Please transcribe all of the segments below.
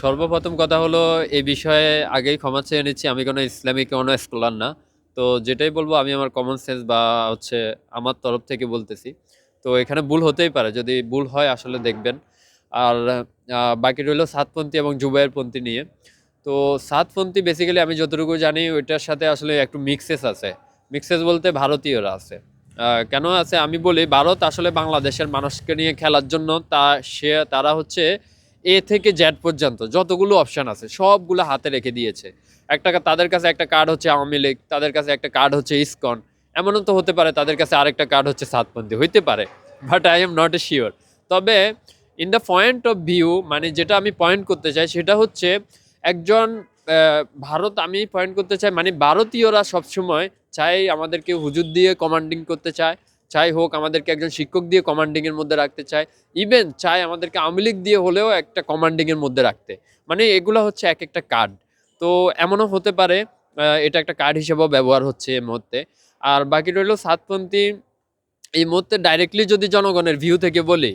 সর্বপ্রথম কথা হলো, এই বিষয়ে আগেই ক্ষমা চেয়ে নিচ্ছি। আমি কোনো ইসলামিক কোনো স্কলার না। তো যেটাই বলব, আমি আমার কমন সেন্স বা হচ্ছে আমার তরফ থেকে বলতেছি। তো এখানে ভুল হতেই পারে। যদি ভুল হয়, আসলে দেখবেন। আর বাকি রইল সাতপন্থী এবং জুবাইয়ের পন্থী নিয়ে। তো সাতপন্থী বেসিক্যালি আমি যতটুকু জানি, ওইটার সাথে আসলে একটু মিক্সেস আছে। মিক্সেস বলতে ভারতীয়রা আছে। কেন আছে? আমি বলি, ভারত আসলে বাংলাদেশের মানুষকে নিয়ে খেলার জন্য তা, সে, তারা হচ্ছে এ থেকে জেড পর্যন্ত যতগুলো অপশান আছে, সবগুলো হাতে রেখে দিয়েছে। একটা তাদের কাছে একটা কার্ড হচ্ছে আওয়ামী লীগ, তাদের কাছে একটা কার্ড হচ্ছে ইসকন। এমনও তো হতে পারে তাদের কাছে আরেকটা কার্ড হচ্ছে সাতপন্থী, হইতে পারে but I am not a sure তবে in the point of view মানে যেটা আমি পয়েন্ট করতে চাই, সেটা হচ্ছে একজন ভারত, আমি পয়েন্ট করতে চাই মানে ভারতীয়রা সবসময় চাই আমাদেরকে হুজুর দিয়ে কমান্ডিং করতে চায়। চাই হোক, আমাদেরকে একজন শিক্ষক দিয়ে কমান্ডিংয়ের মধ্যে রাখতে চায়। ইভেন চাই আমাদেরকে আওয়ামী লীগ দিয়ে হলেও একটা কমান্ডিংয়ের মধ্যে রাখতে। মানে এগুলো হচ্ছে এক একটা কার্ড তো এমনও হতে পারে এটা একটা কার্ড হিসেবেও ব্যবহার হচ্ছে এই মুহূর্তে। আর বাকি রইল সাতপন্থী। এই মুহূর্তে ডাইরেক্টলি যদি জনগণের ভিউ থেকে বলি,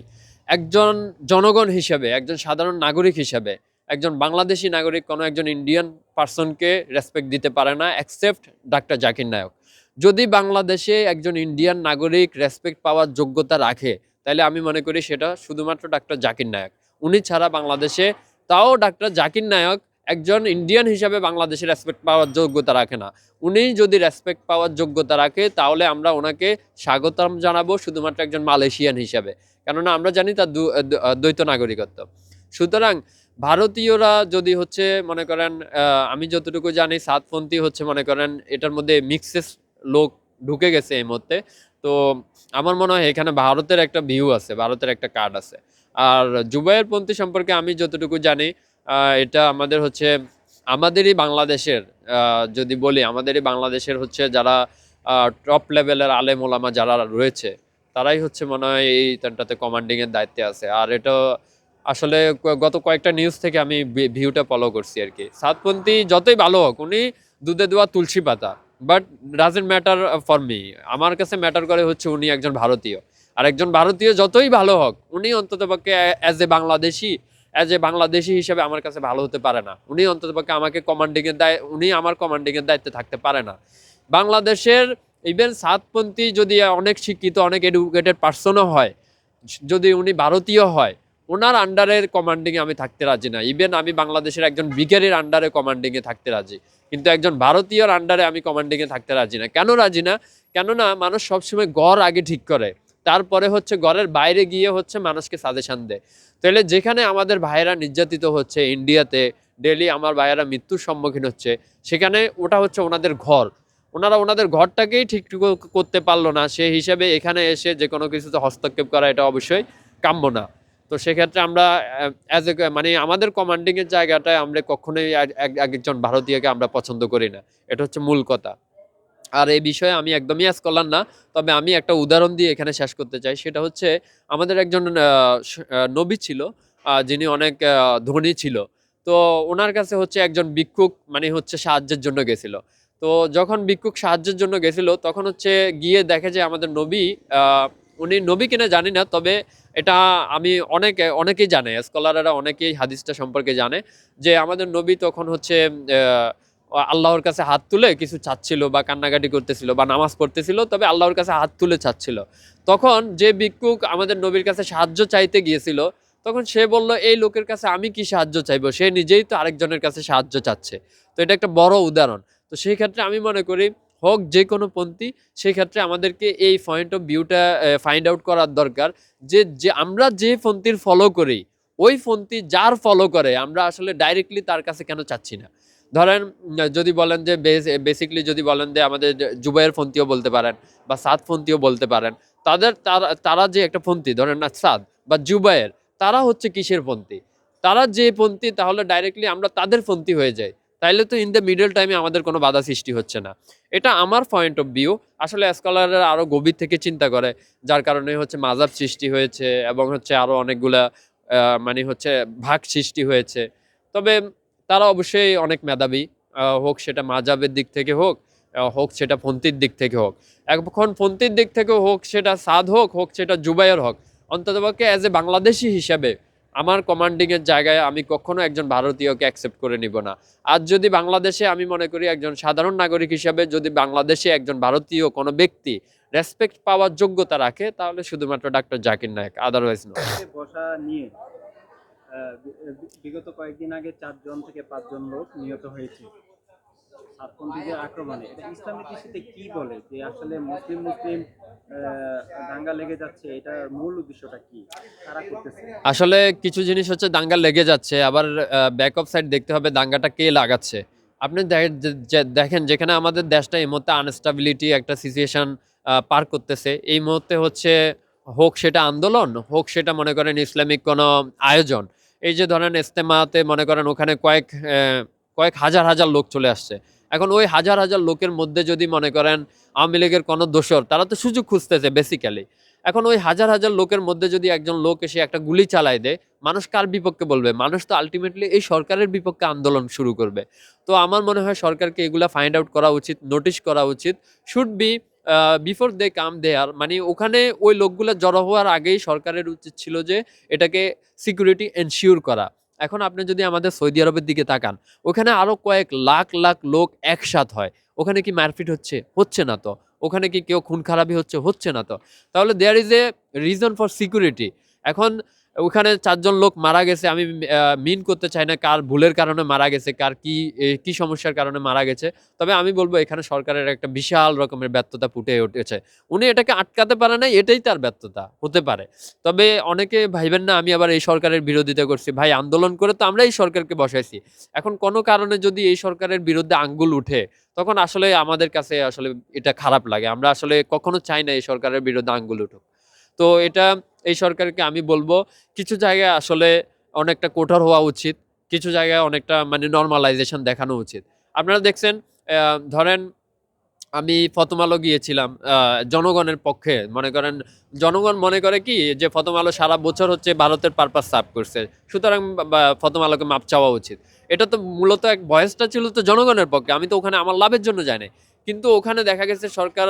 একজন জনগণ হিসেবে, একজন সাধারণ নাগরিক হিসেবে, একজন বাংলাদেশি নাগরিক কোনো একজন ইন্ডিয়ান পার্সনকে রেসপেক্ট দিতে পারে না অ্যাকসেপ্ট ডাক্তার জাকির নায়ক। যদি বাংলাদেশে একজন ইন্ডিয়ান নাগরিক রেসপেক্ট পাওয়ার যোগ্যতা রাখে, তাহলে আমি মনে করি সেটা শুধুমাত্র ডাক্তার জাকির নায়ক। উনি ছাড়া বাংলাদেশে তাও ডাক্তার জাকির নায়ক একজন ইন্ডিয়ান হিসাবে বাংলাদেশে রেসপেক্ট পাওয়ার যোগ্যতা রাখে না। উনি যদি রেসপেক্ট পাওয়ার যোগ্যতা রাখে, তাহলে আমরা ওনাকে স্বাগতম জানাব শুধুমাত্র একজন মালয়েশিয়ান হিসাবে। কেননা আমরা জানি তার দ্বৈত নাগরিকত্ব। সুতরাং ভারতীয়রা যদি হচ্ছে মনে করেন আমি যতটুকু জানি সাতপন্থী হচ্ছে মনে করেন, এটার মধ্যে মিক্সেস লোক ঢুকে গেছে এই মুহূর্তে। তো আমার মনে হয় এখানে ভারতের একটা ভিউ আছে, ভারতের একটা কার্ড আছে। আর জুবাইয়ের পন্থী সম্পর্কে আমি যতটুকু জানি এটা আমাদের হচ্ছে, আমাদেরই বাংলাদেশের যদি বলি, আমাদেরই বাংলাদেশের হচ্ছে যারা টপ লেভেলের আলেম ওলামা যারা রয়েছে, তারাই হচ্ছে মনে হয় এই তানটাতে কমান্ডিংয়ের দায়িত্বে আছে। আর এটা আসলে গত কয়েকটা নিউজ থেকে আমি ভিউটা ফলো করছি আর কি। সাতপন্থী যতই ভালো হোক, উনি দুধে দেওয়া তুলসী পাতা। But doesn't matter for me. আমার কাছে ম্যাটার করে হচ্ছে উনি একজন ভারতীয়। আর একজন ভারতীয় যতই ভালো হোক, উনি অন্ততপক্ষে as a Bangladeshi as a Bangladeshi হিসেবে আমার কাছে ভালো হতে পারে না। উনি অন্ততপক্ষে আমাকে কমান্ডিংয়ের দায় উনি আমার কমান্ডিংয়ের দায়িত্বে থাকতে পারে না। বাংলাদেশের ইভেন সাতপন্থী যদি অনেক শিক্ষিত, অনেক এডুকেটেড পার্সনও হয়, যদি উনি ভারতীয় হয় ওনার আন্ডারের কমান্ডিংয়ে আমি থাকতে রাজি না। ইভেন আমি বাংলাদেশের একজন ব্রিগেডের আন্ডারে কমান্ডিংয়ে থাকতে রাজি। কিন্তু একজন ভারতীয়র আন্ডারে আমি কমান্ডিংয়ে থাকতে রাজি না। কেন রাজি না? কেননা মানুষ সবসময় গড় আগে ঠিক করে। তারপরে হচ্ছে গড়ের বাইরে গিয়ে হচ্ছে মানুষকে সাজেশন দেয়। তাহলে যেখানে আমাদের ভাইয়েরা নির্যাতিত হচ্ছে ইন্ডিয়াতে ডেলি আমার ভাইয়েরা মৃত্যুর সম্মুখীন হচ্ছে, সেখানে ওটা হচ্ছে ওনাদের ঘর। ওনারা ওনাদের ঘরটাকেই ঠিক করতে পারল না। সেই হিসাবে এখানে এসে যে কোনো কিছুতে হস্তক্ষেপ করা এটা অবশ্যই কাম্য না। তো সেক্ষেত্রে আমরা অ্যাজ এ মানে আমাদের কমান্ডিংয়ের জায়গাটায় আমরা কখনোই এক- এক- একজন ভারতীয়কে আমরা পছন্দ করি না। এটা হচ্ছে মূল কথা। আর এই বিষয়ে আমি একদমই স্কলার না, তবে আমি একটা উদাহরণ দিয়ে এখানে শেষ করতে চাই। সেটা হচ্ছে, আমাদের একজন নবী ছিল যিনি অনেক ধনী ছিল। তো ওনার কাছে হচ্ছে একজন ভিক্ষুক মানে হচ্ছে সাহায্যের জন্য গেছিল। তো যখন ভিক্ষুক সাহায্যের জন্য গেছিল, তখন হচ্ছে গিয়ে দেখে যে আমাদের নবী উনি নবী কিনা জানি না, তবে এটা আমি অনেকে, অনেকেই জানে, স্কলাররা অনেকেই হাদিসটা সম্পর্কে জানে, যে আমাদের নবী তখন হচ্ছে আল্লাহর কাছে হাত তুলে কিছু চাচ্ছিল বা কান্নাকাটি করতেছিল বা নামাজ পড়তেছিল, তবে আল্লাহর কাছে হাত তুলে চাচ্ছিল। তখন যে ভিক্ষুক আমাদের নবীর কাছে সাহায্য চাইতে গিয়েছিল, তখন সে বলল, এই লোকের কাছে আমি কি সাহায্য চাইব? সে নিজেই তো আরেকজনের কাছে সাহায্য চাচ্ছে। তো এটা একটা বড় উদাহরণ। তো সেই ক্ষেত্রে আমি মনে করি হোক যে কোনো পন্থী সেই ক্ষেত্রে আমাদেরকে এই পয়েন্ট অফ ভিউটা ফাইন্ড আউট করার দরকার যে যে আমরা যে পন্থীর ফলো করি, ওই পন্থী যার ফলো করে, আমরা আসলে ডাইরেক্টলি তার কাছে কেন চাচ্ছি না? ধরেন যদি বলেন যে বেসিকলি যদি বলেন যে, আমাদের জুবাইয়ের ফন্তিও বলতে পারেন বা সাদ পন্থীও বলতে পারেন, তাদের, তারা তারা যে একটা পন্থী, ধরেন না সাদ বা জুবাইয়ের তারা হচ্ছে কিসের পন্থী? তারা যে পন্থী, তাহলে ডাইরেক্টলি আমরা তাদের পন্থী হয়ে যাই। তাইলে তো ইন দ্য মিডল টাইমে আমাদের কোনো বাধা সৃষ্টি হচ্ছে না। এটা আমার পয়েন্ট অফ ভিউ আসলে স্কলাররা আরও গভীর থেকে চিন্তা করে, যার কারণে হচ্ছে মাজাব সৃষ্টি হয়েছে এবং হচ্ছে আরও অনেকগুলা মানে হচ্ছে ভাগ সৃষ্টি হয়েছে। তবে তারা অবশ্যই অনেক মেধাবী হোক সেটা মাজাবের দিক থেকে হোক হোক সেটা ফন্তির দিক থেকে হোক। এখন ফন্তির দিক থেকে হোক সেটা সাদ হোক হোক সেটা জুবাইয়ের হোক, অন্ততপক্ষে অ্যাজ এ বাংলাদেশি হিসাবে আমার কমান্ডিংয়ের জায়গায় আমি কখনো একজন ভারতীয়কে অ্যাকসেপ্ট করে নিব না। আর যদি বাংলাদেশে আমি মনে করি একজন সাধারণ নাগরিক হিসাবে যদি বাংলাদেশে একজন ভারতীয় কোনো ব্যক্তি রেসপেক্ট পাওয়ার যোগ্যতা রাখে, তাহলে শুধুমাত্র ডাক্তার জাকির নায়ক আদারওয়াইজ নয় বসা নিয়ে বিগত কয়েকদিন আগে চারজন থেকে পাঁচজন লোক নিহত হয়েছে। আক্রমণে? এটা কি বলে? যে আসলে মুসলিম মুসলিম দাঙ্গা লেগে যাচ্ছে, এটার মূল উদ্দেশ্যটা কি? আসলে কিছু জিনিস হচ্ছে দাঙ্গা লেগে যাচ্ছে। আবার ব্যাক অফ সাইড দেখতে হবে দাঙ্গাটা কে লাগাচ্ছে। আপনি দেখেন, যেখানে আমাদের দেশটা এই মুহূর্তে আনস্টাবিলিটি একটা সিচুয়েশন পার করতেছে, এই মুহূর্তে হচ্ছে হোক সেটা আন্দোলন, হোক সেটা মনে করেন ইসলামিক কোনো আয়োজন। এই যে ধরেন ইস্তেমাতে মনে করেন ওখানে কয়েক কয়েক হাজার হাজার লোক চলে আসছে। এখন ওই হাজার হাজার লোকের মধ্যে যদি মনে করেন আওয়ামী লীগের কোনো দোষর, তারা তো সুযোগ খুঁজতেছে বেসিক্যালি এখন ওই হাজার হাজার লোকের মধ্যে যদি একজন লোক এসে একটা গুলি চালায় দেয়, মানুষ কার বিপক্ষে বলবে? মানুষ তো আলটিমেটলি এই সরকারের বিপক্ষে আন্দোলন শুরু করবে। তো আমার মনে হয় সরকারকে এগুলা ফাইন্ড আউট করা উচিত নোটিশ করা উচিত। Should be before they come there মানে ওখানে ওই লোকগুলো জড়ো হওয়ার আগেই সরকারের উচিত ছিল যে এটাকে সিকিউরিটি এনশিওর করা। এখন আপনি যদি আমাদের সৌদি আরবের দিকে তাকান, ওখানে আরও কয়েক লাখ লাখ লোক একসাথ হয়। ওখানে কি মারপিট হচ্ছে? হচ্ছে না তো। ওখানে কি কেউ খুন খারাপি হচ্ছে? হচ্ছে না তো। তাহলে there is a reason for security এখন ওখানে চারজন লোক মারা গেছে। আমি মিন করতে চাই না কার ভুলের কারণে মারা গেছে, কার কি কি সমস্যার কারণে মারা গেছে। তবে আমি বলব, এখানে সরকারের একটা বিশাল রকমের ব্যর্থতা ফুটে উঠেছে। উনি এটাকে আটকাতে পারে না এটাই তার ব্যর্থতা, হতে পারে। তবে অনেকে ভাইবেন না, আমি আবার এই সরকারের বিরোধিতা করছি। ভাই, আন্দোলন করে তো আমরা এই সরকারকে বসাইছি। এখন কোনো কারণে যদি এই সরকারের বিরুদ্ধে আঙ্গুল উঠে, তখন আসলে আমাদের কাছে আসলে এটা খারাপ লাগে। আমরা আসলে কখনো চাই না এই সরকারের বিরুদ্ধে আঙ্গুল উঠুক। তো এটা এই সরকারকে আমি বলব, কিছু জায়গায় আসলে অনেকটা কঠোর হওয়া উচিত, কিছু জায়গায় অনেকটা মানে নর্মালাইজেশন দেখানো উচিত। আপনারা দেখছেন ধরেন আমি প্রথম আলো গিয়েছিলাম জনগণের পক্ষে, মনে করেন জনগণ মনে করে কি যে প্রথম আলো সারা বছর হচ্ছে ভারতের পারপাস সার্ভ করছে, সুতরাং বা আলোকে মাপ চাওয়া উচিত। এটা তো মূলত এক ভয়েসটা ছিল তো জনগণের পক্ষে, আমি তো ওখানে আমার লাভের জন্য নাই কিন্তু ওখানে দেখা গেছে সরকার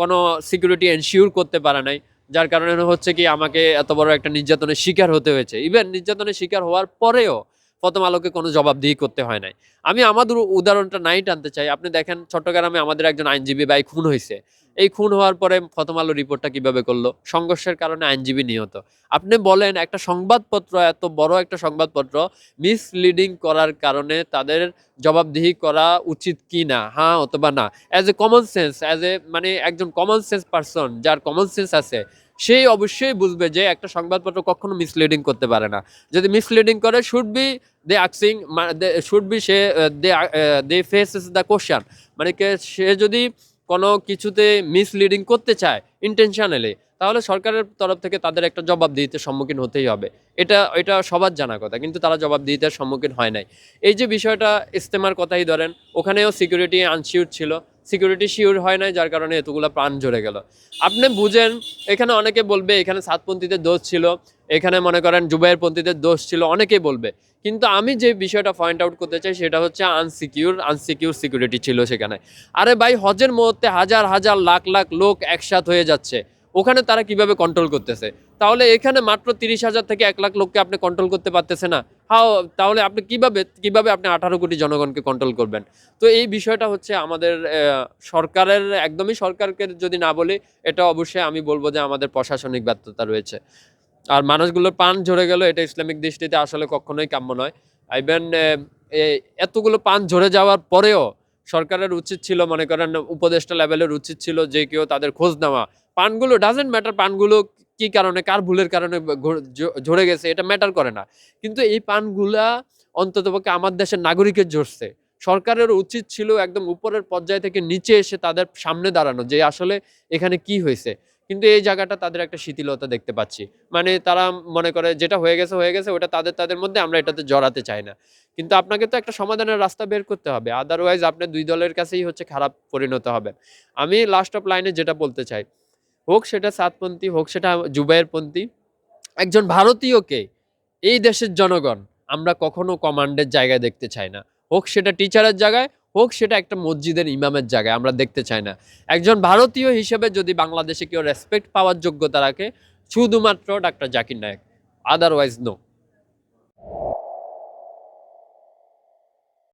কোনো সিকিউরিটি এনশিওর করতে পারে নাই যার কারণে হচ্ছে কি আমাকে এত বড় একটা নির্যাতনের শিকার হতে হয়েছে। ইভেন নির্যাতনের শিকার হওয়ার পরেও প্রথম আলোকে কোনো জবাবদিহি করতে হয় নাই। আমি আমাদের উদাহরণটা নাই টানতে চাই। আপনি দেখেন, চট্টগ্রামে আমাদের একজন আইনজীবী ভাই খুন হয়েছে। এই খুন হওয়ার পরে প্রথম আলো রিপোর্টটা কীভাবে করল? সংঘর্ষের কারণে আইনজীবী নিহত। আপনি বলেন, একটা সংবাদপত্র, এত বড় একটা সংবাদপত্র মিসলিডিং করার কারণে তাদের জবাবদিহি করা উচিত কি না হ্যাঁ অথবা না। As a common sense as a মানে একজন কমন সেন্স পারসন যার কমন সেন্স আছে সেই অবশ্যই বুঝবে যে একটা সংবাদপত্র কখনো মিসলিডিং করতে পারে না। যদি মিসলিডিং করে should be they আক্সিং should be say they they faces the question মানে সে যদি কোনো কিছুতে মিসলিডিং করতে চায় ইন্টেনশনালি তাহলে সরকারের তরফ থেকে তাদের একটা জবাব দিতে সম্মুখীন হতেই হবে। এটা এটা সবার জানা কথা, কিন্তু তারা জবাব জবাবদিহিতার সম্মুখীন হয় নাই। এই যে বিষয়টা ইস্তেমার কথাই ধরেন, ওখানেও সিকিউরিটি আনসিউর ছিল। সিকিউরিটি শিওর হয় নাই, যার কারণে এতগুলো প্রাণ ঝরে গেল। আপনি বুঝেন, এখানে অনেকে বলবে, এখানে সাতপন্থীদের দোষ ছিল, এখানে মনে করেন জুবাইয়ের পন্থীদের দোষ ছিল, অনেকেই বলবে। কিন্তু আমি যে বিষয়টা পয়েন্ট আউট করতে চাই, সেটা হচ্ছে আনসিকিউর আনসিকিউর সিকিউরিটি ছিল সেখানে। আরে ভাই, হজের মুহূর্তে হাজার হাজার, লাখ লাখ লোক একসাথ হয়ে যাচ্ছে। ওখানে তারা কীভাবে কন্ট্রোল করতেছে? তাহলে এখানে মাত্র তিরিশ হাজার থেকে এক লাখ লোককে আপনি কন্ট্রোল করতে পারতেছে না। হাও, তাহলে আপনি কীভাবে কীভাবে আপনি আঠারো কোটি জনগণকে কন্ট্রোল করবেন? তো এই বিষয়টা হচ্ছে আমাদের সরকারের, একদমই সরকারকে যদি না বলি, এটা অবশ্যই আমি বলব যে আমাদের প্রশাসনিক ব্যর্থতা রয়েছে। আর মানুষগুলোর পান ঝরে গেল, এটা ইসলামিক দৃষ্টিতে আসলে কখনোই কাম্য নয়। ইভেন এতগুলো পান ঝরে যাওয়ার পরেও সরকারের উচিত ছিল, মনে করেন, উপদেষ্টা লেভেলের উচিত ছিল যে কেউ তাদের খোঁজ নেওয়া। পানগুলো ডাজেন্ট ম্যাটার পানগুলো কি কারণে, কার ভুলের কারণে ঝরে গেছে, এটা ম্যাটার করে না। কিন্তু এই পানগুলা অন্ততপক্ষে আমার দেশের নাগরিকের ঝরছে। সরকারের উচিত ছিল একদম উপরের পর্যায় থেকে নিচে এসে তাদের সামনে দাঁড়ানো যে আসলে এখানে কি হয়েছে। কিন্তু এই জায়গাটা তাদের একটা শিথিলতা দেখতে পাচ্ছি। মানে তারা মনে করে যেটা হয়ে গেছে হয়ে গেছে, ওটা তাদের তাদের মধ্যে আমরা এটাতে জড়াতে চাই না। কিন্তু আপনাকে তো একটা সমাধানের রাস্তা বের করতে হবে। আদারওয়াইজ আপনি দুই দলের কাছেই হচ্ছে খারাপ পরিণত হবেন। আমি লাস্ট অফ লাইনে যেটা বলতে চাই, হোক সেটা সাতপন্থী, হোক সেটা জুবাইয়ের পন্থী, একজন ভারতীয়কে এই দেশের জনগণ আমরা কখনো কমান্ডের জায়গায় দেখতে চাই না। হোক সেটা টিচারের জায়গায় হোক সেটা একটা মসজিদের ইমামের জায়গায়, আমরা দেখতে চাই না। একজন ভারতীয় হিসেবে যদি বাংলাদেশে কেউ রেসপেক্ট পাওয়ার যোগ্যতা রাখে, শুধুমাত্র doctor Zakir Naik otherwise no